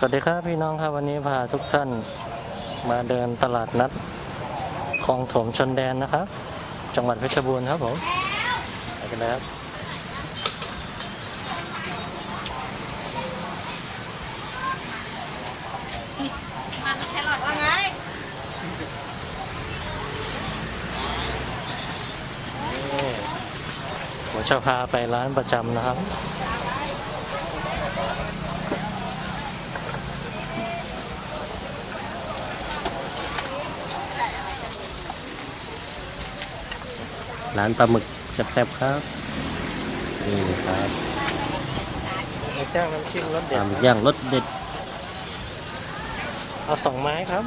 สวัสดีครับพี่น้องครับวันนี้พาทุกท่านมาเดินตลาดนัดคลองถมชนแดนนะครับ จังหวัดเพชรบูรณ์ครับผมไปกันเลยครับมันแครอทว่าไงนี่ผมจะพาไปร้านประจำนะครับ ร้านปลาหมึกแซ่บๆครับนี่ครับจ้างน้ำจิ้มรสปเด็ลาดหมึกย่างรสเด็ดเอาสองไม้ครับ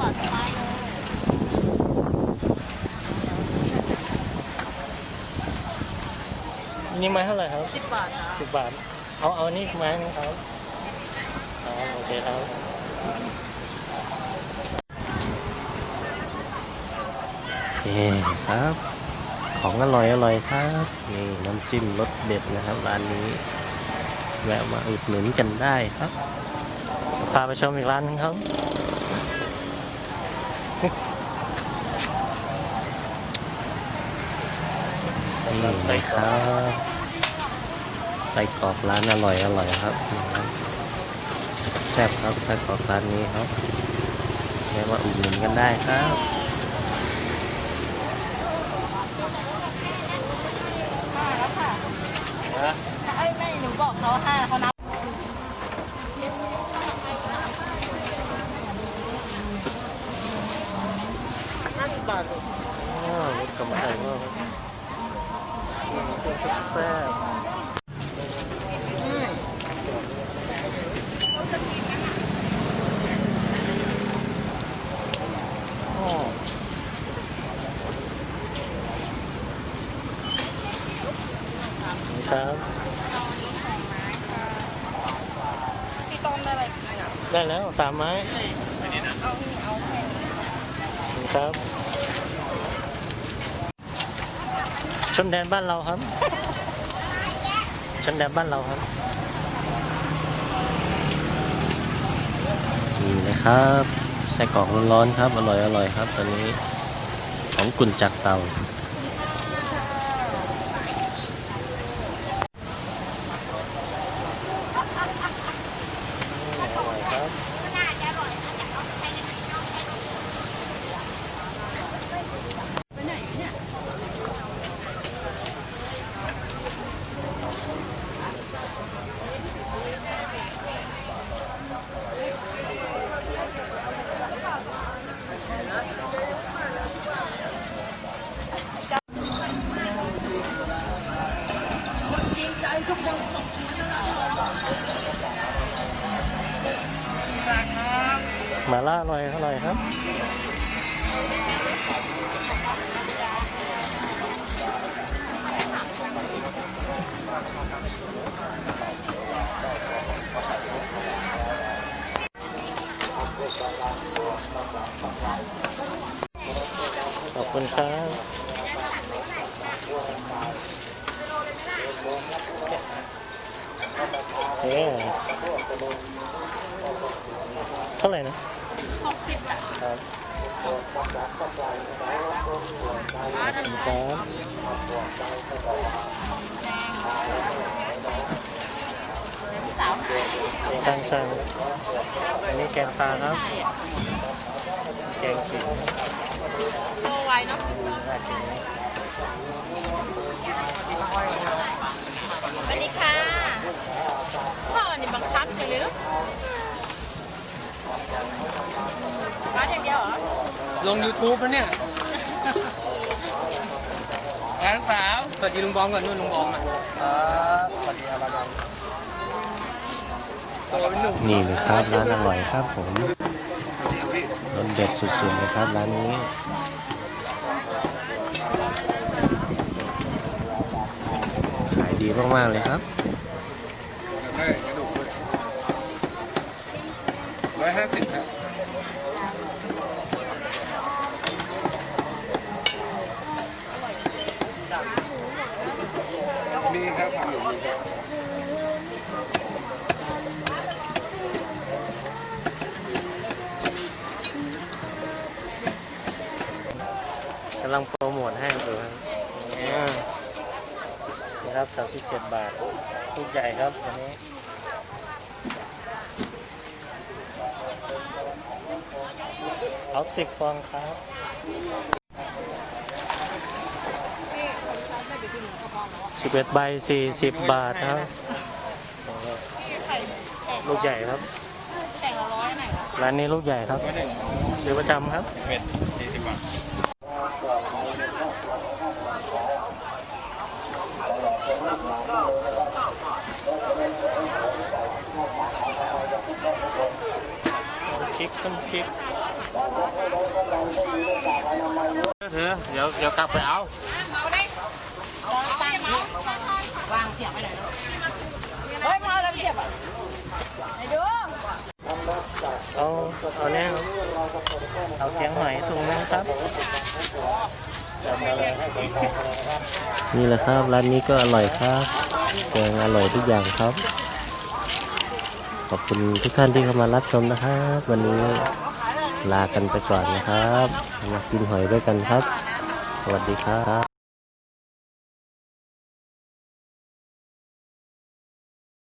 ปลอดภัยเลย นี่ไม้เท่าไหร่ครับสิบบาทนะสิบบาท เอาเอานี่ไม้นึงครับครับโอเคครับ นี่ครับ ของอร่อยอร่อยครับ นี่น้ำจิ้มรสเด็ดนะครับร้านนี้ แวะมาอุดหนุนกันได้ครับพาไปชมอีกร้านหนึงครับ นี่เลยครับไส้กรอกร้านอร่อยอร่อยครับแซ่บครับไส้กรอกร้านนี้ครับแวะมาอุดหนุนกันได้ครับไอ้ยไม่หนูบอกเขาห้าเขานับ ห้าสิบบาท อ้าวรถกำลังมาก แซ่บอ๋อครับพี่ต้มได้อะไรกินอะได้แล้วสามไม้เอานี่เอาแค่นี้ครับชนแดนบ้านเราครับ ชนแดนบ้านเราครับนี่นะครับไส้กรอกร้อนๆครับ อร่อยอร่อยครับ ตอนนี้ของกุนจากเตา หมาล่าอร่อยอร่อยครับขอบคุณครับ เอ๊ะเท่าไหร่นะหกสิบอะครับครับช่างช่างอันนี้แกงปลาครับ แกงขิงโตไวเนาะสวัสดีค่ะพ่อนี่บังคับอย่างเลยเนาะ ร้านอย่างเดียวเหรอลง YouTube แล้วเนี่ยงานสาวสวัสดีลุงบอมก่อนนู่นลุงบอมอะครับสวัสดีครับบอมตัวเป็นหนุ่มนี่เลยครับร้านอร่อยครับผมรสเด็ดสุดๆเลยครับร้านนี้ดีมากๆเลยครับได้ก ระดูกด้วยร้อยห้าสิบครับมีครับผมอยู่มีครับกำลังโปรโมทให้ดูครับนี่นะครับ37 บาทลูกใหญ่ครับอันนี้ เอาสิบฟองครับสิบเอ็ดใบสี่สิบบาทครับ ลูกใหญ่ครับร้านนี้ลูกใหญ่ครับซื้อประจำครับเม็ดสี่สิบบาทพริกต้นพริก เธอเดี๋ยวเดี๋ยวกลับไปเอาเอาเอาตังค์วางเสียบไปไหนเฮ้ยมาแล้วเสียบอะไอ้ดูเอาเอาเนี่ยเอาเคียงหอยถุงนึงครับนี่แหละครับร้านนี้ก็อร่อยครับแกงอร่อยทุกอย่างครับ ขอบคุณทุกท่านที่เข้ามารับชมนะครับ วันนี้ลากันไปก่อนนะครับมากินหอยด้วยกันครับ สวัสดีครับ